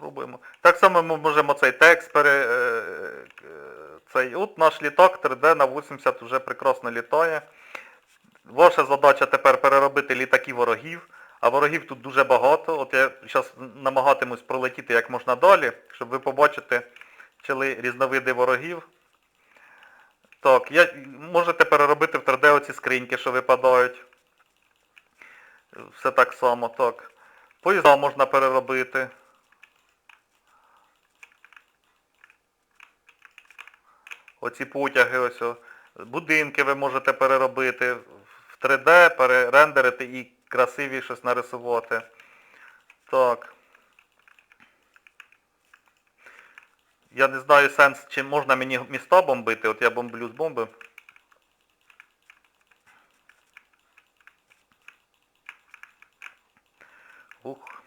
Спробуємо. Так само ми можемо цей текст пере... е, е, цей, от наш літак 3D на 80 вже прекрасно літає. Ваша задача тепер переробити літаки ворогів, а ворогів тут дуже багато. От я зараз намагатимусь пролетіти як можна далі, щоб ви побачите чили різновиди ворогів. Так, я, можете переробити в 3D оці скриньки, що випадають. Все так само, так. Поїзда можна переробити. оці потяги, ось, будинки ви можете переробити в 3D, перерендерити і красиві щось нарисувати. Так. Я не знаю сенс, чи можна мені міста бомбити, от я бомблю з бомби. Ух.